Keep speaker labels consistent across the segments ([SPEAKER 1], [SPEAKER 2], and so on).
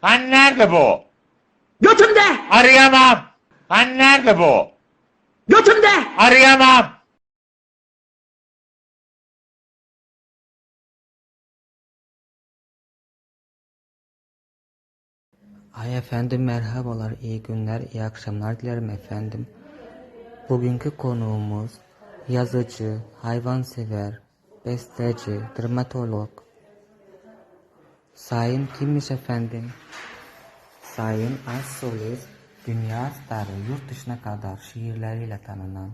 [SPEAKER 1] Hani nerede bu?
[SPEAKER 2] Götümde!
[SPEAKER 1] Arayamam. Hani nerede bu?
[SPEAKER 2] Götümde!
[SPEAKER 1] Arayamam.
[SPEAKER 3] Ay efendim merhabalar, iyi günler, iyi akşamlar dilerim efendim. Bugünkü konuğumuz yazıcı, hayvansever, besteci, dramatolog. Sayın kimmiş efendim? Sayın Assolis, dünya starı, yurt dışına kadar şiirleriyle tanınan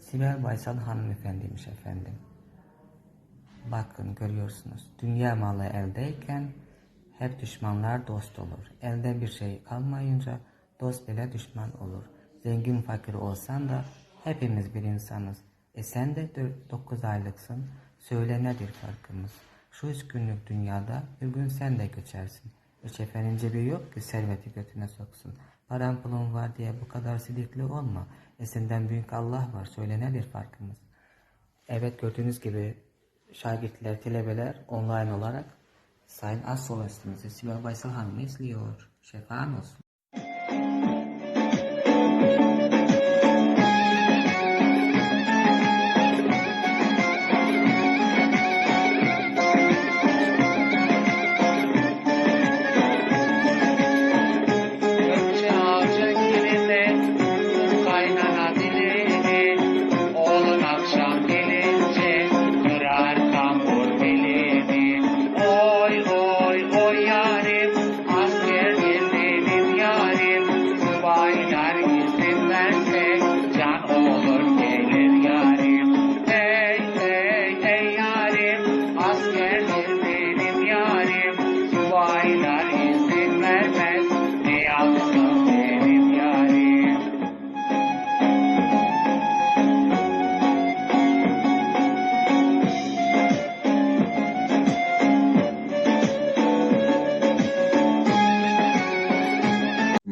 [SPEAKER 3] Sibel Baysal hanımefendiymiş efendim. Bakın görüyorsunuz. Dünya malı eldeyken hep düşmanlar dost olur. Elde bir şey kalmayınca dost bile düşman olur. Zengin fakir olsan da hepimiz bir insanız. E sen de 9 aylıksın. Söyle nedir farkımız? Şu üç günlük dünyada bir gün sen de göçersin. Üç efenin cebi yok ki serveti götüne soksun. Paran pulun var diye bu kadar sidikli olma. E senden büyük Allah var. Söyle nedir farkımız? Evet gördüğünüz gibi şagirdler, telebeler online olarak Sayın Assol Üstümüzü Sibel Baysal Hanım'ı izliyor. Şefaan olsun.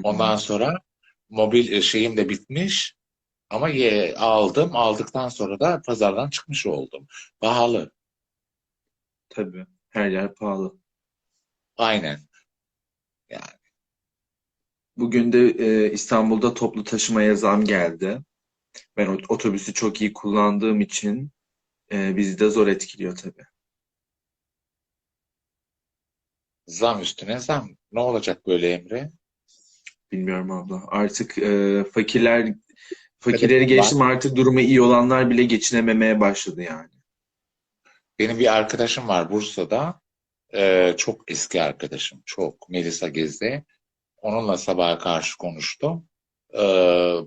[SPEAKER 1] Ondan sonra mobil e, şeyim de bitmiş. Ama ye, aldım. Aldıktan sonra da pazardan çıkmış oldum. Pahalı.
[SPEAKER 4] Tabii. Her yer pahalı.
[SPEAKER 1] Aynen.
[SPEAKER 4] Bugün de e, İstanbul'da toplu taşımaya zam geldi. Ben ot- otobüsü çok iyi kullandığım için e, bizi de zor etkiliyor tabii.
[SPEAKER 1] Zam üstüne zam. Ne olacak böyle Emre?
[SPEAKER 4] Bilmiyorum abla. Artık e, fakirler fakirleri geçtim artık durumu iyi olanlar bile geçinememeye başladı yani.
[SPEAKER 1] Benim bir arkadaşım var Bursa'da. Ee, çok eski arkadaşım. Çok. Melisa Gezde. Onunla sabaha karşı konuştum. Ee,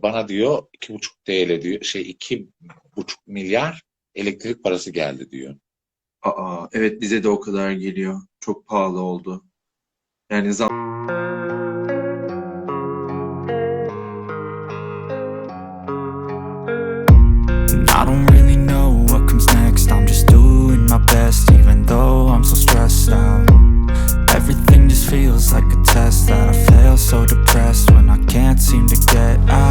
[SPEAKER 1] bana diyor iki buçuk TL diyor. Şey iki buçuk milyar elektrik parası geldi diyor.
[SPEAKER 4] Aa, evet bize de o kadar geliyor. Çok pahalı oldu. Yani zam
[SPEAKER 5] That I feel so depressed when I can't seem to get out.